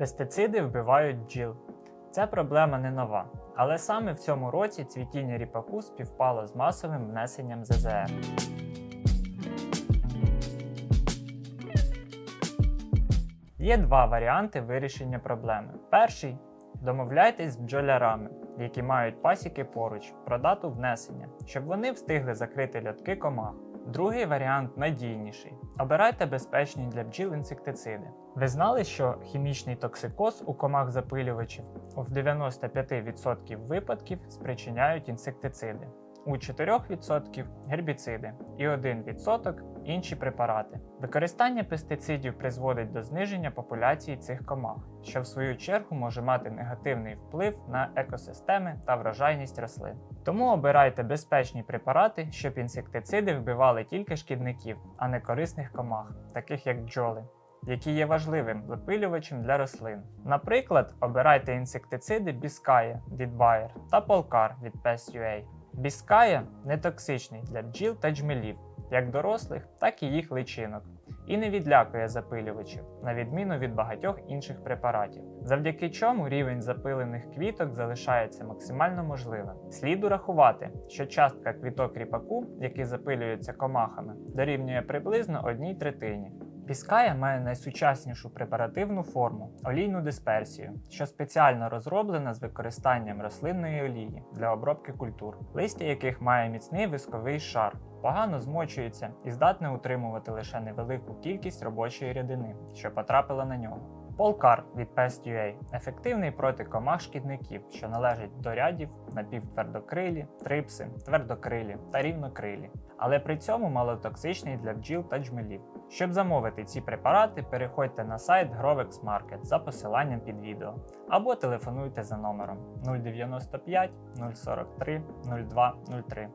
Пестициди вбивають бджіл. Ця проблема не нова, але саме в цьому році цвітіння ріпаку співпало з масовим внесенням ЗЗР. Є два варіанти вирішення проблеми. Перший домовляйтесь з бджолярами, які мають пасіки поруч, про дату внесення, щоб вони встигли закрити льотки комах. Другий варіант надійніший. Обирайте безпечні для бджіл інсектициди. Ви знали, що хімічний токсикоз у комах запилювачів в 95% випадків спричиняють інсектициди, у 4% гербіциди і 1% інші препарати. Використання пестицидів призводить до зниження популяції цих комах, що в свою чергу може мати негативний вплив на екосистеми та врожайність рослин. Тому обирайте безпечні препарати, щоб інсектициди вбивали тільки шкідників, а не корисних комах, таких як бджоли. Які є важливим запилювачем для рослин. Наприклад, обирайте інсектициди Біская від Bayer та Полкар від Pest.ua. Біская не токсичний для бджіл та джмелів, як дорослих, так і їх личинок, і не відлякує запилювачів, на відміну від багатьох інших препаратів, завдяки чому рівень запилених квіток залишається максимально можливим. Слід урахувати, що частка квіток ріпаку, які запилюються комахами, дорівнює приблизно одній третині. Піская має найсучаснішу препаративну форму олійну дисперсію, що спеціально розроблена з використанням рослинної олії для обробки культур, листя яких має міцний висковий шар, погано змочується і здатне утримувати лише невелику кількість робочої рідини, що потрапила на нього. Полкар від Pest.ua – ефективний проти комах шкідників, що належать до рядів напівтвердокрилі, трипси, твердокрилі та рівнокрилі, але при цьому малотоксичний для бджіл та джмелів. Щоб замовити ці препарати, переходьте на сайт Grovex Market за посиланням під відео або телефонуйте за номером 095 043 02 03.